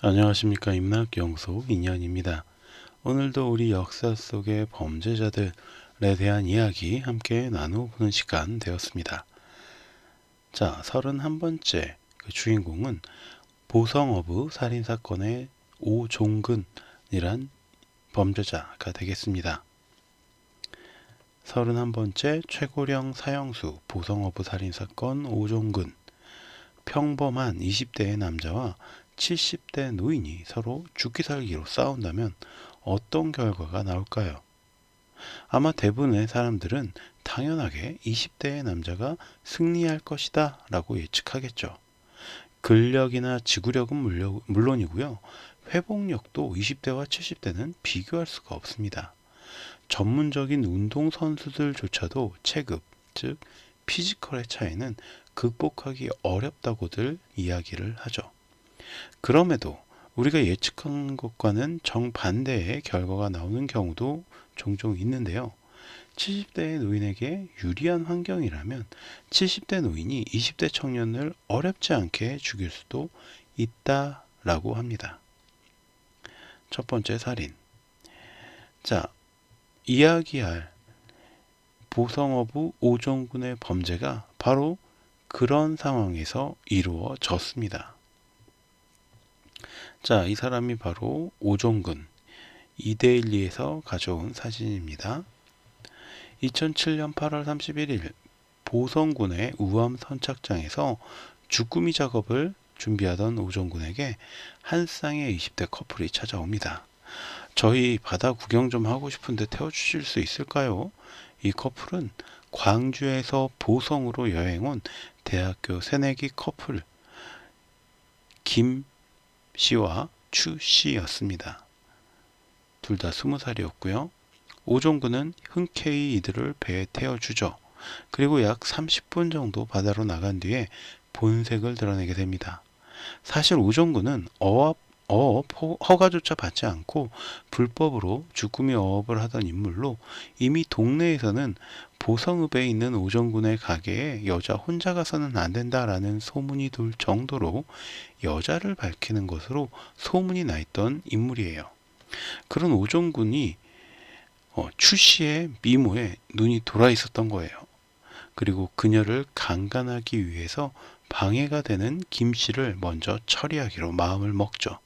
안녕하십니까 임낙영소 인연입니다. 오늘도 우리 역사 속의 범죄자들에 대한 이야기 함께 나누보는 시간 되었습니다. 자, 31번째 그 주인공은 보성어부 살인사건의 오종근이란 범죄자가 되겠습니다. 31번째 최고령 사형수 보성어부 살인사건 오종근 평범한 20대의 남자와 70대 노인이 서로 죽기 살기로 싸운다면 어떤 결과가 나올까요? 아마 대부분의 사람들은 당연하게 20대의 남자가 승리할 것이다 라고 예측하겠죠. 근력이나 지구력은 물론이고요. 회복력도 20대와 70대는 비교할 수가 없습니다. 전문적인 운동선수들조차도 체급, 즉 피지컬의 차이는 극복하기 어렵다고들 이야기를 하죠. 그럼에도 우리가 예측한 것과는 정반대의 결과가 나오는 경우도 종종 있는데요. 70대의 노인에게 유리한 환경이라면 70대 노인이 20대 청년을 어렵지 않게 죽일 수도 있다라고 합니다. 첫 번째 살인. 자, 이야기할 보성어부 오종군의 범죄가 바로 그런 상황에서 이루어졌습니다. 자, 이 사람이 바로 오종근 이데일리에서 가져온 사진입니다. 2007년 8월 31일 보성군의 우암 선착장에서 주꾸미 작업을 준비하던 오종군에게 한 쌍의 20대 커플이 찾아옵니다. 저희 바다 구경 좀 하고 싶은데 태워주실 수 있을까요? 이 커플은 광주에서 보성으로 여행 온 대학교 새내기 커플 김 씨와 추 씨였습니다. 둘 다 스무 살이었고요. 오종근은 흔쾌히 이들을 배에 태워주죠. 그리고 약 30분 정도 바다로 나간 뒤에 본색을 드러내게 됩니다. 사실 오종근은 어업, 어업 허가조차 받지 않고 불법으로 주꾸미 어업을 하던 인물로 이미 동네에서는 보성읍에 있는 오정군의 가게에 여자 혼자 가서는 안 된다라는 소문이 돌 정도로 여자를 밝히는 것으로 소문이 나 있던 인물이에요. 그런 오정군이 어, 추 씨의 미모에 눈이 돌아 있었던 거예요. 그리고 그녀를 강간하기 위해서 방해가 되는 김 씨를 먼저 처리하기로 마음을 먹죠.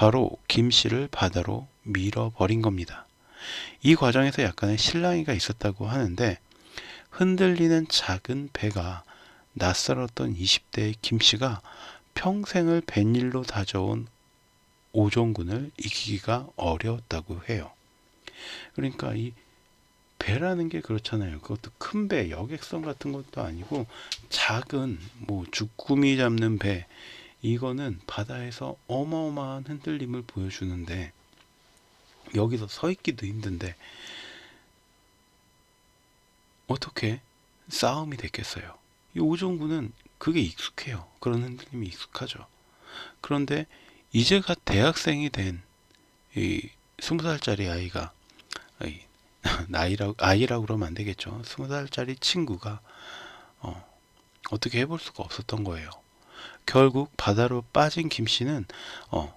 바로 김 씨를 바다로 밀어버린 겁니다. 이 과정에서 약간의 실랑이가 있었다고 하는데 흔들리는 작은 배가 낯설었던 20대의 김 씨가 평생을 뱃일로 다져온 오종군을 이기기가 어려웠다고 해요. 그러니까 이 배라는 게 그렇잖아요. 그것도 큰 배, 여객선 같은 것도 아니고 작은 뭐 주꾸미 잡는 배 이거는 바다에서 어마어마한 흔들림을 보여주는데 여기서 서 있기도 힘든데 어떻게 싸움이 됐겠어요? 이 오종구는 그게 익숙해요. 그런 흔들림이 익숙하죠. 그런데 이제가 대학생이 된 이 스무 살짜리 아이가 이, 나이라 아이라고 그러면 안 되겠죠. 스무 살짜리 친구가 어, 어떻게 해볼 수가 없었던 거예요. 결국 바다로 빠진 김 씨는 어,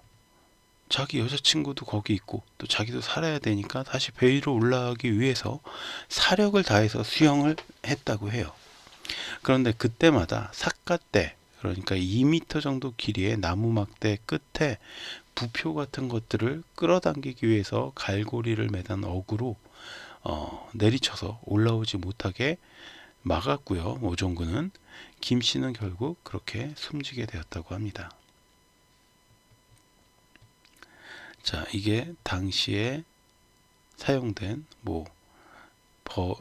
자기 여자친구도 거기 있고 또 자기도 살아야 되니까 다시 배 위로 올라가기 위해서 사력을 다해서 수영을 했다고 해요. 그런데 그때마다 삿갓대 그러니까 2미터 정도 길이의 나무 막대 끝에 부표 같은 것들을 끌어당기기 위해서 갈고리를 매단 어구로 어, 내리쳐서 올라오지 못하게 막았고요. 오종구는 김 씨는 결국 그렇게 숨지게 되었다고 합니다. 자, 이게 당시에 사용된 뭐, 버,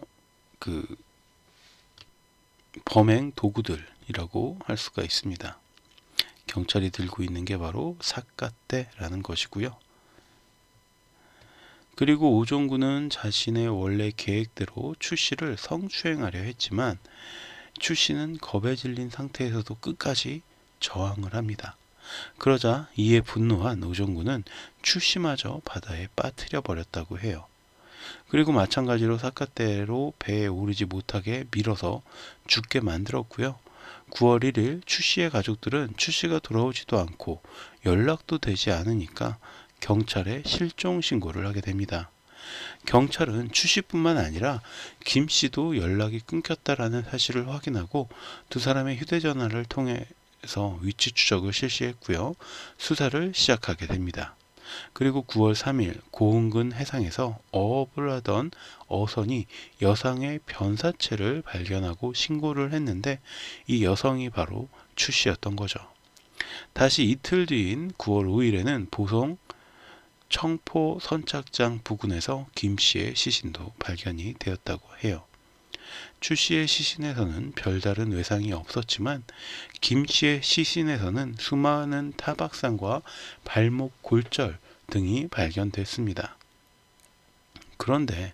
그, 범행 도구들이라고 할 수가 있습니다. 경찰이 들고 있는 게 바로 삿갓대라는 것이고요. 그리고 오종구는 자신의 원래 계획대로 추 씨를 성추행하려 했지만 추 씨는 겁에 질린 상태에서도 끝까지 저항을 합니다. 그러자 이에 분노한 오종구는 추씨마저 바다에 빠뜨려 버렸다고 해요. 그리고 마찬가지로 사카대로 배에 오르지 못하게 밀어서 죽게 만들었고요. 9월 1일 추 씨의 가족들은 추 씨가 돌아오지도 않고 연락도 되지 않으니까 경찰에 실종 신고를 하게 됩니다. 경찰은 추 씨뿐만 아니라 김 씨도 연락이 끊겼다라는 사실을 확인하고 두 사람의 휴대전화를 통해서 위치 추적을 실시했고요. 수사를 시작하게 됩니다. 그리고 9월 3일 고흥군 해상에서 어업을 하던 어선이 여성의 변사체를 발견하고 신고를 했는데 이 여성이 바로 추 씨였던 거죠. 다시 이틀 뒤인 9월 5일에는 보성 청포 선착장 부근에서 김 씨의 시신도 발견이 되었다고 해요. 추 씨의 시신에서는 별다른 외상이 없었지만 김 씨의 시신에서는 수많은 타박상과 발목 골절 등이 발견됐습니다. 그런데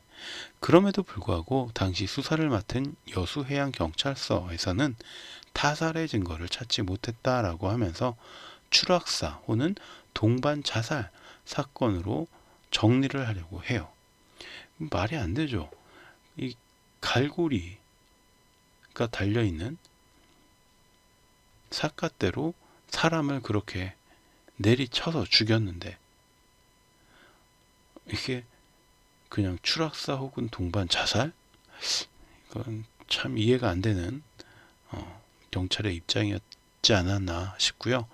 그럼에도 불구하고 당시 수사를 맡은 여수해양경찰서에서는 타살의 증거를 찾지 못했다라고 하면서 추락사 혹은 동반 자살 사건으로 정리를 하려고 해요. 말이 안 되죠. 이 갈고리가 달려 있는 삿갓대로 사람을 그렇게 내리쳐서 죽였는데 이게 그냥 추락사 혹은 동반 자살? 이건 참 이해가 안 되는 어, 경찰의 입장이었지 않았나 싶고요.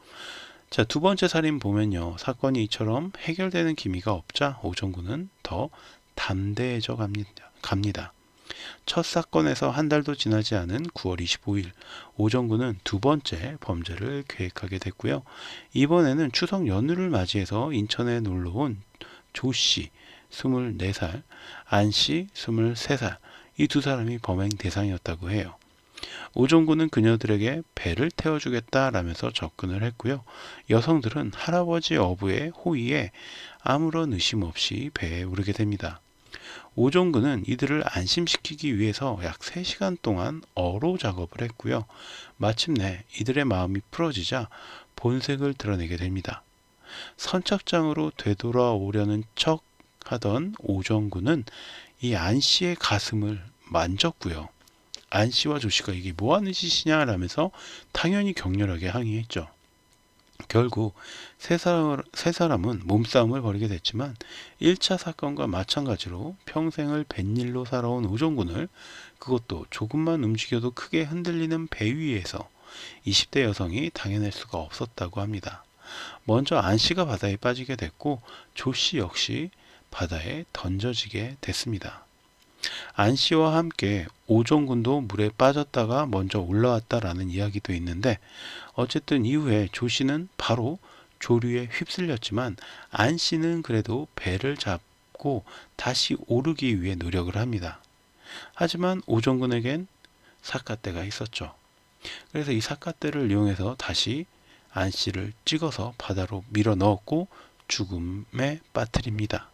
자, 두 번째 살인 보면요. 사건이 이처럼 해결되는 기미가 없자 오정구는 더 담대해져 갑니다. 갑니다. 첫 사건에서 한 달도 지나지 않은 9월 25일 오정구는 두 번째 범죄를 계획하게 됐고요. 이번에는 추석 연휴를 맞이해서 인천에 놀러 온 조 씨, 24살, 안 씨, 23살, 이 두 사람이 범행 대상이었다고 해요. 오종구는 그녀들에게 배를 태워주겠다라면서 접근을 했고요. 여성들은 할아버지 어부의 호의에 아무런 의심 없이 배에 오르게 됩니다. 오종구는 이들을 안심시키기 위해서 약 3시간 동안 어로 작업을 했고요. 마침내 이들의 마음이 풀어지자 본색을 드러내게 됩니다. 선착장으로 되돌아오려는 척 하던 오정구는 이안 씨의 가슴을 만졌고요. 안 씨와 조 씨가 이게 뭐 하는 짓이냐 라면서 당연히 격렬하게 항의했죠. 결국 세, 사람, 세 사람은 몸싸움을 벌이게 됐지만 1차 사건과 마찬가지로 평생을 뱃일로 살아온 오종군을 그것도 조금만 움직여도 크게 흔들리는 배 위에서 20대 여성이 당해낼 수가 없었다고 합니다. 먼저 안 씨가 바다에 빠지게 됐고 조 씨 역시 바다에 던져지게 됐습니다. 안 씨와 함께 오종군도 물에 빠졌다가 먼저 올라왔다라는 이야기도 있는데 어쨌든 이후에 조 씨는 바로 조류에 휩쓸렸지만 안 씨는 그래도 배를 잡고 다시 오르기 위해 노력을 합니다. 하지만 오종군에겐 삿갓대가 있었죠. 그래서 이 삿갓대를 이용해서 다시 안 씨를 찍어서 바다로 밀어 넣었고 죽음에 빠뜨립니다.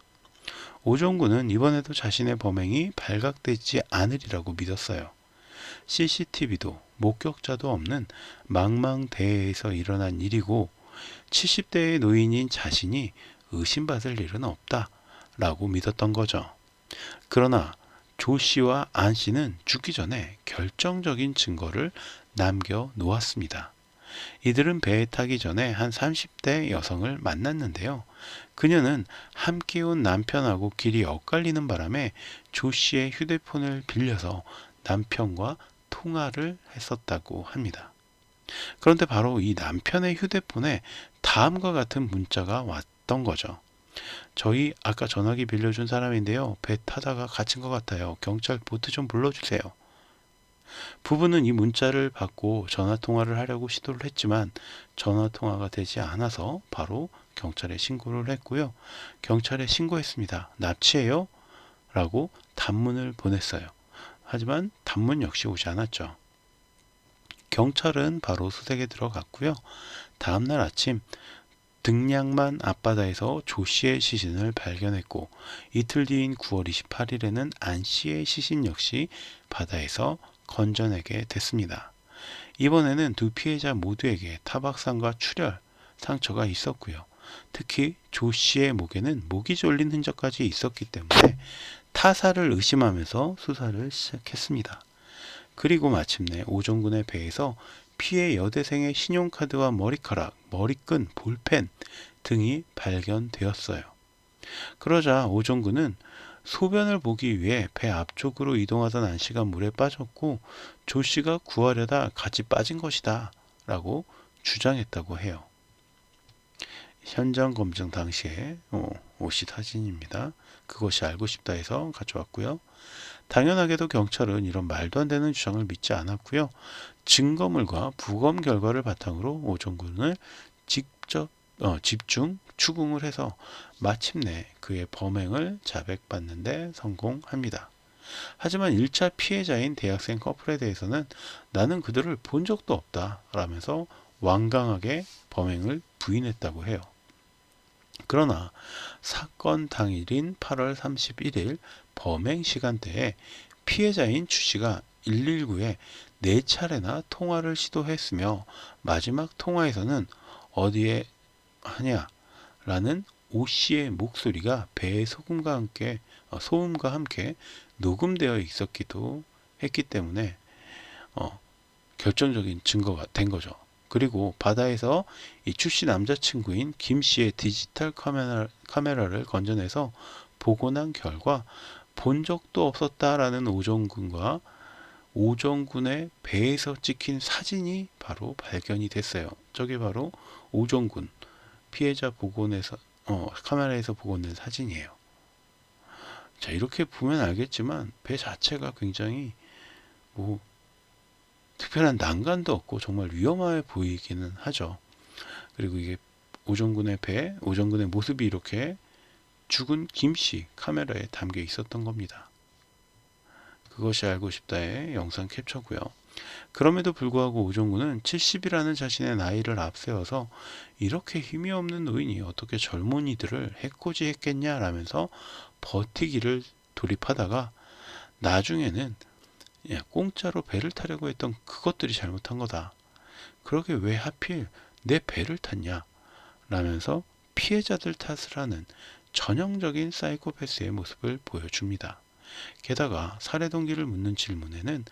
오종구는 이번에도 자신의 범행이 발각되지 않으리라고 믿었어요. CCTV도 목격자도 없는 망망대해에서 일어난 일이고 70대의 노인인 자신이 의심받을 일은 없다 라고 믿었던 거죠. 그러나 조 씨와 안 씨는 죽기 전에 결정적인 증거를 남겨 놓았습니다. 이들은 배에 타기 전에 한 30대 여성을 만났는데요. 그녀는 함께 온 남편하고 길이 엇갈리는 바람에 조 씨의 휴대폰을 빌려서 남편과 통화를 했었다고 합니다. 그런데 바로 이 남편의 휴대폰에 다음과 같은 문자가 왔던 거죠. 저희 아까 전화기 빌려준 사람인데요. 배 타다가 갇힌 것 같아요. 경찰 보트 좀 불러주세요. 부부는 이 문자를 받고 전화 통화를 하려고 시도를 했지만 전화 통화가 되지 않아서 바로 경찰에 신고를 했고요. 경찰에 신고했습니다. 납치해요? 라고 단문을 보냈어요. 하지만 단문 역시 오지 않았죠. 경찰은 바로 수색에 들어갔고요. 다음날 아침 등량만 앞바다에서 조 씨의 시신을 발견했고 이틀 뒤인 9월 28일에는 안 씨의 시신 역시 바다에서 건져내게 됐습니다. 이번에는 두 피해자 모두에게 타박상과 출혈, 상처가 있었고요. 특히 조 씨의 목에는 목이 졸린 흔적까지 있었기 때문에 타살을 의심하면서 수사를 시작했습니다. 그리고 마침내 오종군의 배에서 피해 여대생의 신용카드와 머리카락, 머리끈, 볼펜 등이 발견되었어요. 그러자 오종구는 소변을 보기 위해 배 앞쪽으로 이동하던 안 씨가 물에 빠졌고 조 씨가 구하려다 같이 빠진 것이다 라고 주장했다고 해요. 현장 검증 당시에 어, 오씨 사진입니다. 그것이 알고 싶다 해서 가져왔고요. 당연하게도 경찰은 이런 말도 안 되는 주장을 믿지 않았고요. 증거물과 부검 결과를 바탕으로 오종군을 직접 어, 집중 추궁을 해서 마침내 그의 범행을 자백받는데 성공합니다. 하지만 1차 피해자인 대학생 커플에 대해서는 나는 그들을 본 적도 없다 라면서 완강하게 범행을 부인했다고 해요. 그러나 사건 당일인 8월 31일 범행 시간대에 피해자인 추 씨가 119에 네 차례나 통화를 시도했으며 마지막 통화에서는 어디에 하냐 라는 오 씨의 목소리가 배의 소금과 함께 어, 소음과 함께 녹음되어 있었기도 했기 때문에 어, 결정적인 증거가 된 거죠. 그리고 바다에서 이 출씨 남자친구인 김 씨의 디지털 카메라, 카메라를 건져내서 난 결과 본 적도 없었다라는 오정군과 오정군의 배에서 찍힌 사진이 바로 발견이 됐어요. 저게 바로 오정군 피해자 복원에서 어, 카메라에서 복원된 사진이에요. 자 이렇게 보면 알겠지만 배 자체가 굉장히 뭐 특별한 난간도 없고 정말 위험해 보이기는 하죠. 그리고 이게 오정군의 배, 오정군의 모습이 이렇게 죽은 김씨 카메라에 담겨 있었던 겁니다. 그것이 알고 싶다의 영상 캡처고요. 그럼에도 불구하고 오종구는 70이라는 자신의 나이를 앞세워서 이렇게 힘이 없는 노인이 어떻게 젊은이들을 해코지 했겠냐라면서 버티기를 돌입하다가 나중에는 야, 공짜로 배를 타려고 했던 그것들이 잘못한 거다. 그러게 왜 하필 내 배를 탔냐? 라면서 피해자들 탓을 하는 전형적인 사이코패스의 모습을 보여줍니다. 게다가 살해 동기를 묻는 질문에는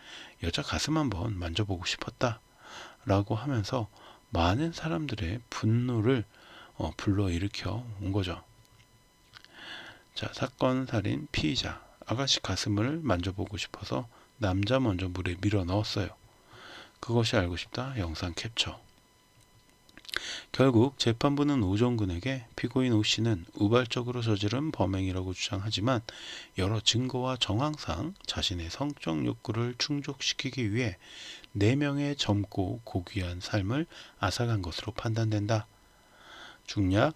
여자 가슴 한번 만져보고 싶었다. 라고 하면서 많은 사람들의 분노를 어, 불러일으켜 온 거죠. 자, 사건 살인 피의자. 아가씨 가슴을 만져보고 싶어서 남자 먼저 물에 밀어 넣었어요. 그것이 알고 싶다. 영상 캡처. 결국 재판부는 오정근에게 피고인 오 씨는 우발적으로 저지른 범행이라고 주장하지만 여러 증거와 정황상 자신의 성적 욕구를 충족시키기 위해 4명의 젊고 고귀한 삶을 앗아간 것으로 판단된다. 중략,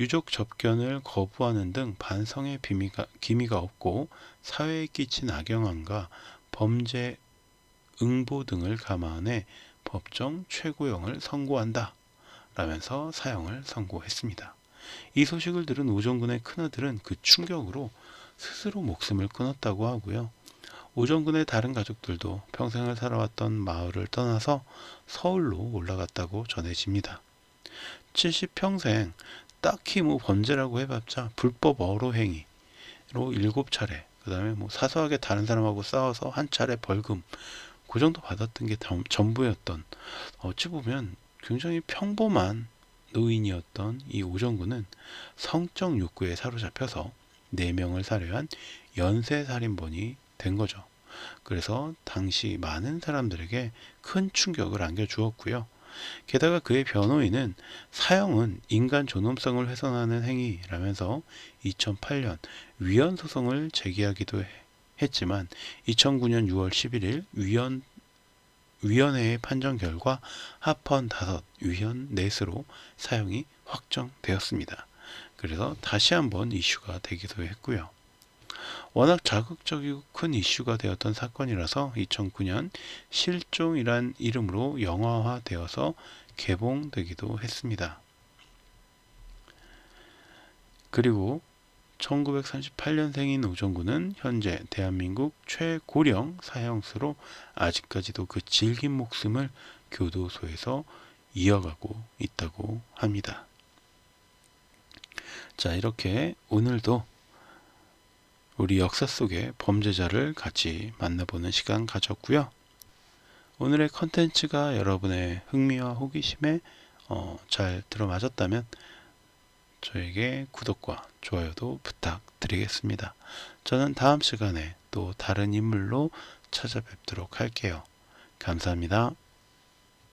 유족 접견을 거부하는 등 반성의 비미가, 기미가 없고 사회에 끼친 악영향과 범죄 응보 등을 감안해 법정 최고형을 선고한다. 라면서 사형을 선고했습니다. 이 소식을 들은 오정근의 큰아들은 그 충격으로 스스로 목숨을 끊었다고 하고요. 오정근의 다른 가족들도 평생을 살아왔던 마을을 떠나서 서울로 올라갔다고 전해집니다. 70평생 딱히 뭐 범죄라고 해봤자 불법 어로 행위로 7차례, 그 다음에 뭐 사소하게 다른 사람하고 싸워서 한 차례 벌금, 그 정도 받았던 게 전부였던, 어찌 보면 굉장히 평범한 노인이었던 이 오정구는 성적 욕구에 사로잡혀서 4명을 살해한 연쇄살인범이 된 거죠. 그래서 당시 많은 사람들에게 큰 충격을 안겨주었고요. 게다가 그의 변호인은 사형은 인간 존엄성을 훼손하는 행위라면서 2008년 위헌 소송을 제기하기도 했지만 2009년 6월 11일 위헌 위원회의 판정 결과 합헌 5, 위헌 4으로 사용이 확정되었습니다. 그래서 다시 한번 이슈가 되기도 했고요. 워낙 자극적이고 큰 이슈가 되었던 사건이라서 2009년 실종이란 이름으로 영화화되어서 개봉되기도 했습니다. 그리고 1938년생인 우정구는 현재 대한민국 최고령 사형수로 아직까지도 그 질긴 목숨을 교도소에서 이어가고 있다고 합니다. 자, 이렇게 오늘도 우리 역사 속의 범죄자를 같이 만나보는 시간 가졌고요. 오늘의 컨텐츠가 여러분의 흥미와 호기심에 어, 잘 들어맞았다면 저에게 구독과 좋아요도 부탁드리겠습니다. 저는 다음 시간에 또 다른 인물로 찾아뵙도록 할게요. 감사합니다.